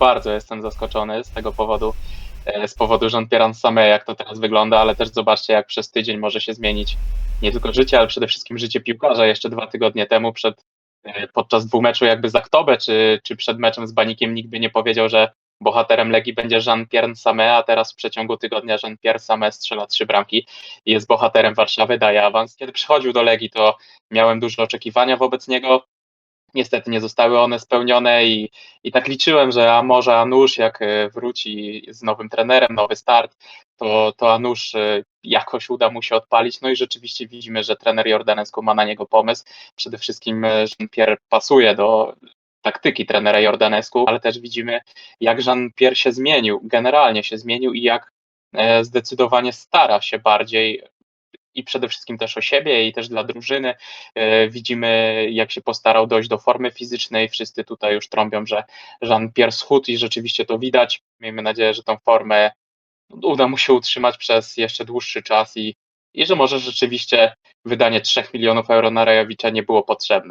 bardzo jestem zaskoczony z tego powodu, e, z powodu Jean-Pierre Same, jak to teraz wygląda, ale też zobaczcie, jak przez tydzień może się zmienić nie tylko życie, ale przede wszystkim życie piłkarza. Jeszcze dwa tygodnie temu, przed, e, podczas dwumeczu jakby z Aktobę, czy, czy przed meczem z Banikiem, nikt by nie powiedział, że bohaterem Legii będzie Jean-Pierre Same, a teraz w przeciągu tygodnia Jean-Pierre Same strzela trzy bramki i jest bohaterem Warszawy, daje awans. Kiedy przychodził do Legii, to miałem duże oczekiwania wobec niego. Niestety nie zostały one spełnione i, i tak liczyłem, że a może Anusz jak e, wróci z nowym trenerem, nowy start, to, to Anusz e, jakoś uda mu się odpalić. No i rzeczywiście widzimy, że trener Jordanescu ma na niego pomysł. Przede wszystkim e, Jean-Pierre pasuje do taktyki trenera Jordanescu, ale też widzimy, jak Jean-Pierre się zmienił, generalnie się zmienił i jak zdecydowanie stara się bardziej i przede wszystkim też o siebie i też dla drużyny. E, Widzimy, jak się postarał dojść do formy fizycznej. Wszyscy tutaj już trąbią, że Jean-Pierre schudł i rzeczywiście to widać. Miejmy nadzieję, że tą formę uda mu się utrzymać przez jeszcze dłuższy czas i, i że może rzeczywiście wydanie 3 milionów euro na Rajowicza nie było potrzebne.